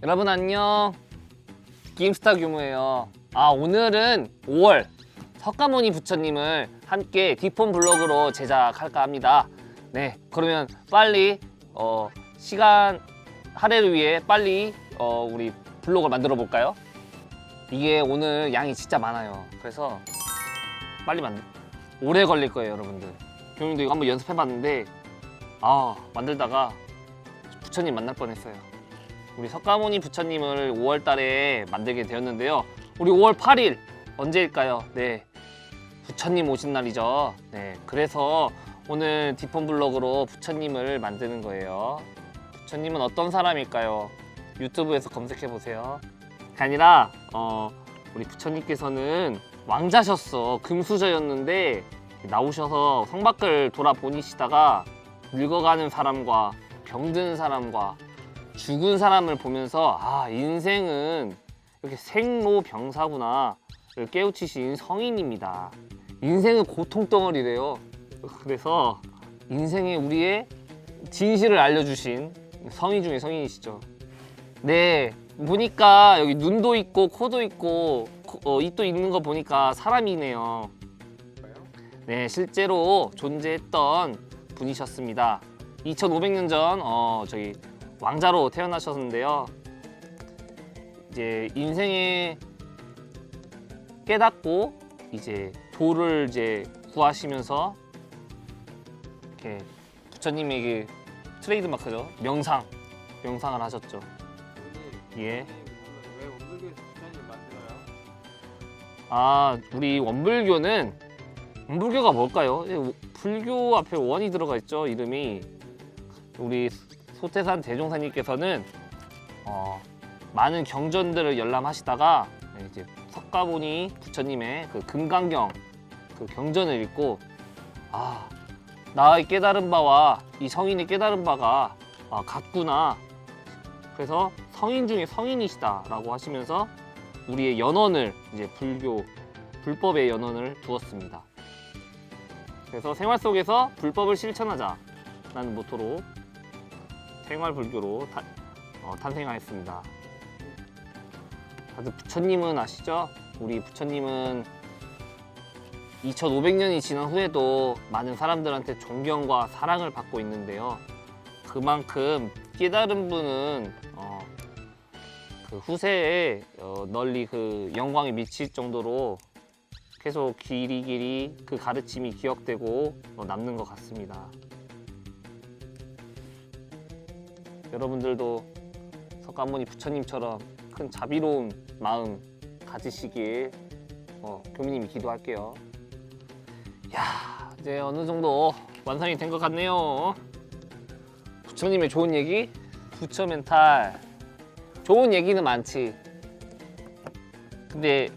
여러분 안녕. 게임스타 규모예요. 아 오늘은 5월 석가모니 부처님을 함께 디폰 블로그로 제작할까 합니다. 네, 그러면 빨리 어, 시간 할애를 위해 빨리 어, 우리 블로그를 만들어 볼까요? 이게 오늘 양이 진짜 많아요. 그래서 빨리 만 오래 걸릴 거예요, 여러분들. 교님도 이거 한번 연습해 봤는데 아 만들다가 부처님 만날 뻔했어요. 우리 석가모니 부처님을 5월 달에 만들게 되었는데요. 우리 5월 8일 언제일까요? 네. 부처님 오신 날이죠. 네. 그래서 오늘 디폰 블로그로 부처님을 만드는 거예요. 부처님은 어떤 사람일까요? 유튜브에서 검색해 보세요. 그게 아니라 어, 우리 부처님께서는 왕자셨어. 금수저였는데 나오셔서 성 밖을 돌아보니시다가 늙어가는 사람과 병든 사람과 죽은 사람을 보면서 아 인생은 이렇게 생로병사구나를 깨우치신 성인입니다. 인생은 고통 덩어리래요. 그래서 인생의 우리의 진실을 알려주신 성인 중에 성인이시죠. 네 보니까 여기 눈도 있고 코도 있고 코- 어, 입도 있는 거 보니까 사람이네요. 네 실제로 존재했던 분이셨습니다. 2,500년 전 어, 저희 왕자로 태어나셨는데요. 이제 인생에 깨닫고 이제 도를 이제 구하시면서 이렇게 부처님에게 트레이드 마크죠 명상 명상을 하셨죠. 예. 왜 원불교에서 부처님 만들어요? 아 우리 원불교는 원불교가 뭘까요? 예, 불교 앞에 원이 들어가 있죠 이름이 우리 소태산 대종사님께서는 어, 많은 경전들을 열람하시다가 네, 이제 석가모니 부처님의 그 금강경 그 경전을 읽고 아 나의 깨달은 바와 이 성인의 깨달은 바가 아, 같구나 그래서 성인 중에 성인이시다라고 하시면서 우리의 연원을 이제 불교 불법의 연원을 두었습니다. 그래서 생활 속에서 불법을 실천하자 라는 모토로 생활 불교로 타- 어, 탄생하였습니다. 다들 부처님은 아시죠? 우리 부처님은 2,500년이 지난 후에도 많은 사람들한테 존경과 사랑을 받고 있는데요. 그만큼 깨달은 분은 어, 그 후세에 어, 널리 그 영광이 미칠 정도로 계속 길이 길이 그 가르침이 기억되고 어, 남는 것 같습니다. 여러분들도 석가모니 부처님처럼 큰 자비로운 마음 가지시길 어, 교민님이 기도할게요. 야 이제 어느 정도 완성이 된 것 같네요. 부처님의 좋은 얘기, 부처 멘탈 좋은 얘기는 많지. 근데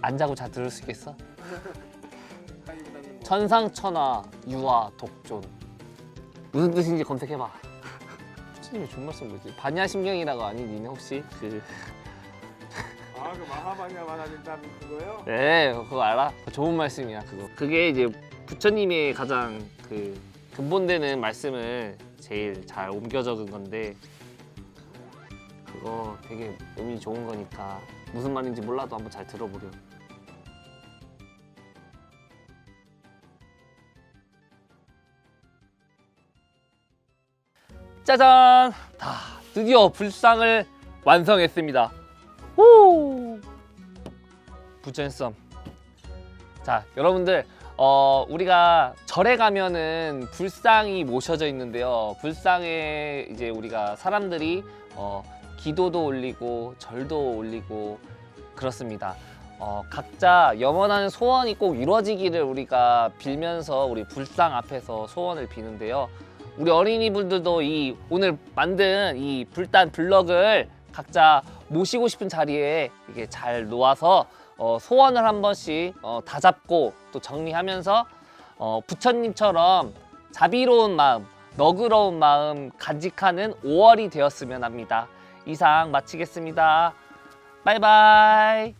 안 자고 잘 들을 수 있겠어? 천상천하 유아 독존 무슨 뜻인지 검색해봐. 부처님이 좋은 말씀 뭐지? 반야심경이라고 아니 니네 혹시 그 아, 그 마하바냐만 하신다는 그거요? 네, 그거 알아? 좋은 말씀이야, 그거. 그게 이제 부처님의 가장 그 근본되는 말씀을 제일 잘 옮겨 적은 건데 그거 되게 의미 좋은 거니까 무슨 말인지 몰라도 한번 잘 들어보려. 짜잔! 다 드디어 불상을 완성했습니다. 후! 부전썸. 자, 여러분들, 어, 우리가 절에 가면은 불상이 모셔져 있는데요. 불상에 이제 우리가 사람들이 어, 기도도 올리고 절도 올리고 그렇습니다. 어, 각자 염원하는 소원이 꼭 이루어지기를 우리가 빌면서 우리 불상 앞에서 소원을 비는데요. 우리 어린이분들도 이 오늘 만든 이 불단 블럭을 각자 모시고 싶은 자리에 이게 잘 놓아서 어, 소원을 한 번씩 어, 다 잡고 또 정리하면서 어, 부처님처럼 자비로운 마음, 너그러운 마음 간직하는 5월이 되었으면 합니다. 이상 마치겠습니다. 바이바이.